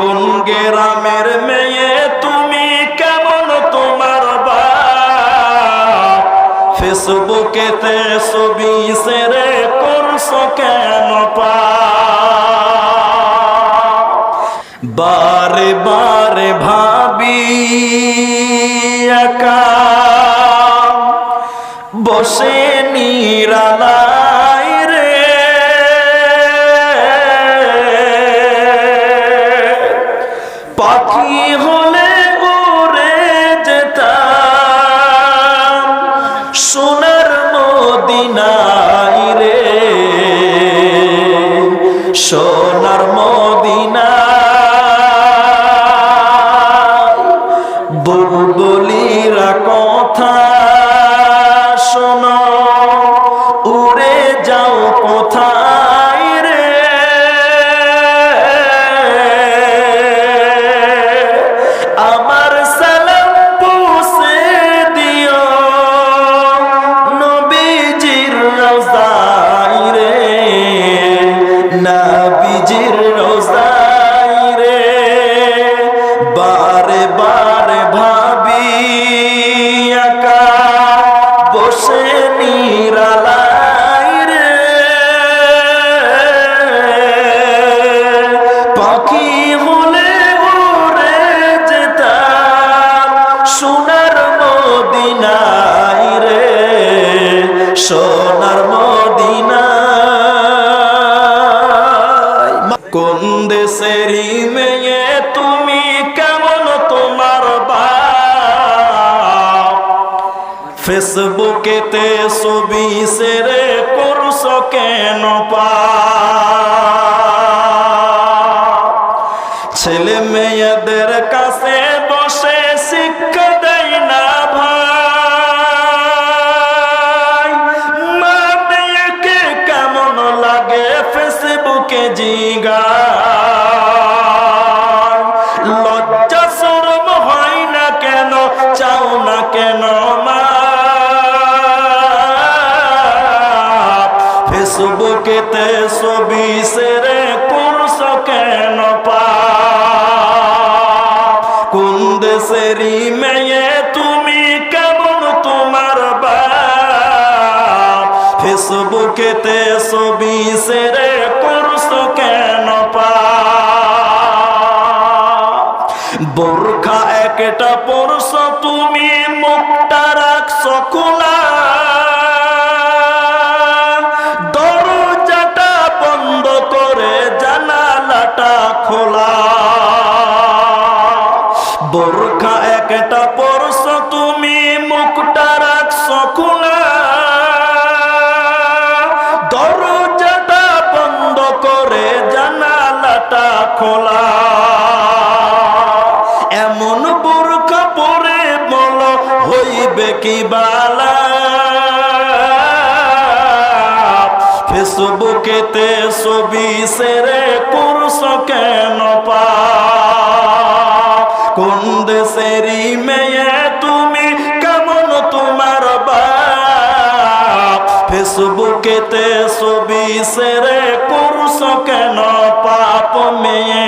কোন গ্রামের মেয়ে তুমি কেমন তোমার বা? ফেসবুকেতে ছবি সেরে করছ কেন পা? বারে বারে ভাবি একা। বসে নিরালাই পাখি হলে উড়ে যেতাম? রে সোনার মদিনা নবীজির রোজাই রে? বারে বারে ভাবি দেশেরই মেয়ে তুমি কেমন তোমার ফেসবুকেতে ছবি সেরে করছ কেন পা? কেন ফেসবুকেতে ছবি সেরে করছ কেন পা কোন দেশেরই মেয়ে তুমি কেমন তোমার বাপ? ফেসবুকেতে ছবি সেরে করছ কেন পা বোরখা একটা পরশো তুমি মুখটা রাখছো খোলা। দরজাটা বন্ধ করে জানালাটা খোলা। বোরখা একটা পরশো তুমি মুখটা রাখছো খোলা। দরজাটা বন্ধ করে জানালাটা খোলা। হইবে কি বালা ফেসবুকেতে ছবি সেরে করছ কেন পা? কোন দেশেরই মেয়ে তুমি কেমন তোমার বাপ ফেসবুকেতে ছবি সেরে করছ কেন পাপ মেয়ে?